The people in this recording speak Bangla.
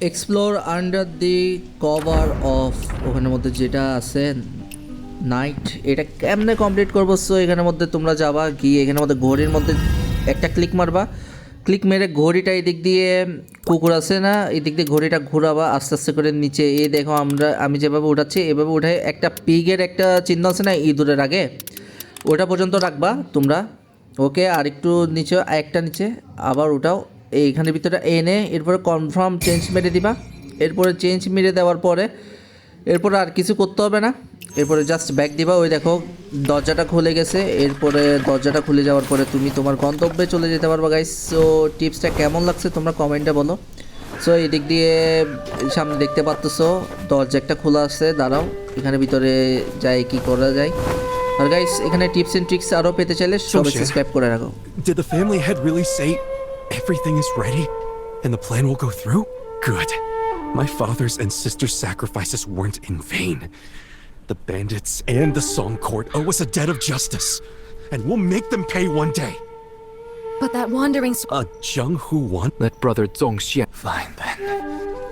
Explore under the cover of ওখানের মধ্যে যেটা আছে নাইট এটা কেমনে কমপ্লিট করব? সো এখানের মধ্যে তোমরা যাবা, গিয়ে এখানের মধ্যে ঘড়ির মধ্যে একটা ক্লিক মারবা। ক্লিক মেরে ঘড়িটা এদিক দিয়ে, কুকুর আছে না, এদিক দিয়ে ঘড়িটা ঘোরাবা, আস্তে আস্তে করে নিচে। এ দেখো আমরা, আমি যেভাবে উঠাচ্ছি, এভাবে উঠে একটা পিগের একটা চিহ্ন আছে না, ইঁদুরের আগে, ওটা পর্যন্ত রাখবা তোমরা। ওকে আর একটু নিচে, একটা নিচে, আবার ওটাও এইখানের ভিতরে এনে এরপরে কনফার্ম চেঞ্জ মেরে দিবা। এরপরে চেঞ্জ মেরে দেওয়ার পরে এরপরে আর কিছু করতে হবে না। এরপরে জাস্ট ব্যাক দিবা। ওই দেখো দরজাটা খুলে গেছে। এরপরে দরজাটা খুলে যাওয়ার পরে তুমি তোমার গন্তব্যে চলে যেতে পারবা গাইস সো টিপসটা কেমন লাগছে তোমরা কমেন্টে বলো। সো এই দিক দিয়ে সামনে দেখতে পাচ্তেছো দরজা একটা খোলা আছে। দাঁড়াও এখানে ভিতরে যাই কি করা যায়। আর গাইস এখানে টিপস এন্ড ট্রিক্স আরও পেতে চাইলে সবাই সাবস্ক্রাইব করে রাখো। Did the family head really say everything is ready and the plan will go through? Good. My father's and sister's sacrifices weren't in vain. The bandits and the Song Court owe us a debt of justice, and we'll make them pay one day. But that wandering s- A Jung Hu want Let Brother Zong Xian. Fine then.